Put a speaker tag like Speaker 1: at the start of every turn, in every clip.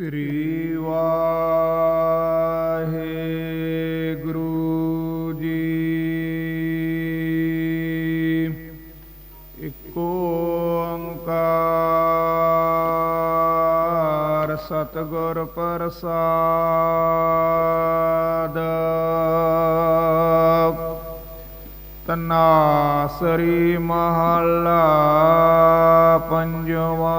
Speaker 1: ਸ੍ਰੀ ਵਾਹਿਗੁਰੂ ਜੀ। ਇੱਕ ਓੰਕਾਰ ਸਤਿਗੁਰ ਪ੍ਰਸਾਦ। ਤਨਾਸਰੀ ਮਹੱਲਾ ਪੰਜਵਾ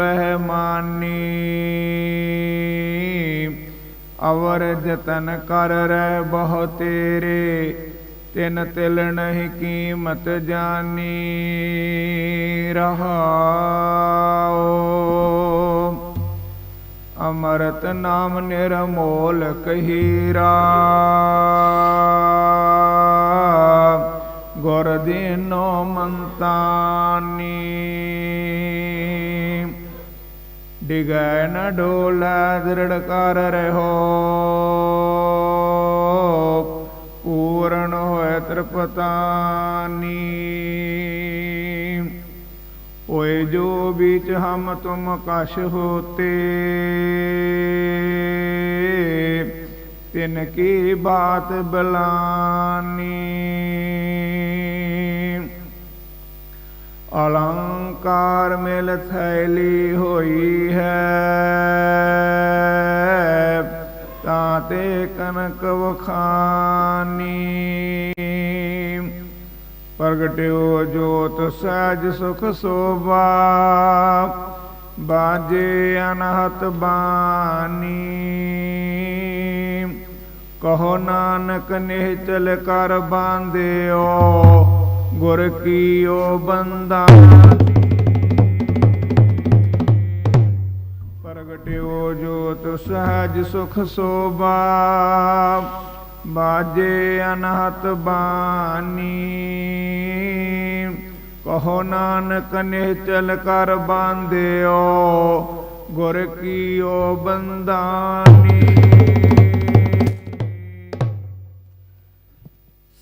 Speaker 1: ਮਾਨੀ। ਅਵਰ ਜਤਨ ਕਰ ਰਹਿ ਬਹੁ ਤੇਰੇ, ਤਿਨ ਤਿਲ ਨਹੀਂ ਕੀਮਤ ਜਾਨੀ। ਰਹਾਓ ਅਮਰਤ ਨਾਮ ਨਿਰਮੋਲ ਕਹੀਰਾ ਗੁਰ ਦੀਨੋ ਮੰਤਾਨੀ। ਡਿਗੈ ਨਾ ਡੋਲੈ, ਦ੍ਰਿੜ ਕਰ ਰਹੋ। ਪੂਰਨ ਹੋਇ ਤ੍ਰਿਪਤਾਨੀ। ਓਏ ਜੋ ਵਿੱਚ ਹਮ ਤੁਮ ਕਸ਼ ਹੋਤੇ, ਤਿਨ ਕੀ ਬਾਤ ਬਲਾਨੀ। ਅਲੰ ਓੰਕਾਰ ਮਿਲ ਥੈਲੀ ਹੋਈ ਹੈ। ਤਾਂ ਤੇ ਕਨਕ ਵਖਾਨੀ। ਪ੍ਰਗਟਿਓ ਜੋਤ ਸਹਿਜ ਸੁਖ ਸੋਭਾ। ਬਾਜੇ ਅਨਹਤ ਬਾਣੀ। ਕਹੋ ਨਾਨਕ ਨਿਹਚਲ ਕਰ ਬਾਂਧਿਓ। ਗੁਰ ਕੀਓ ਬੰਦਾ ਪ੍ਰਗਟਿਓ ਜੋਤ ਸਹਿਜ ਸੁਖ ਸੋਭਾ, ਬਾਜੇ ਅਨਹਤ ਬਾਣੀ। ਕਹੋ ਨਾਨਕ ਚਲ ਕਰ ਬਾਂਧਿਓ, ਗੁਰ ਕੀਓ ਬੰਦਾਨੀ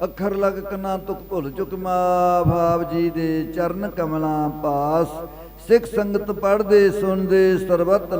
Speaker 2: ਅੱਖਰ ਲਗ ਕਨਾ ਤੁਕ ਭੁੱਲ ਚੁਕ ਮਾ ਭਾਵ ਜੀ ਦੇ ਚਰਨ ਕਮਲਾਂ ਪਾਸ, ਸਿੱਖ ਸੰਗਤ ਪੜ੍ਹਦੇ, ਸੁਣਦੇ, ਸਰਬਤ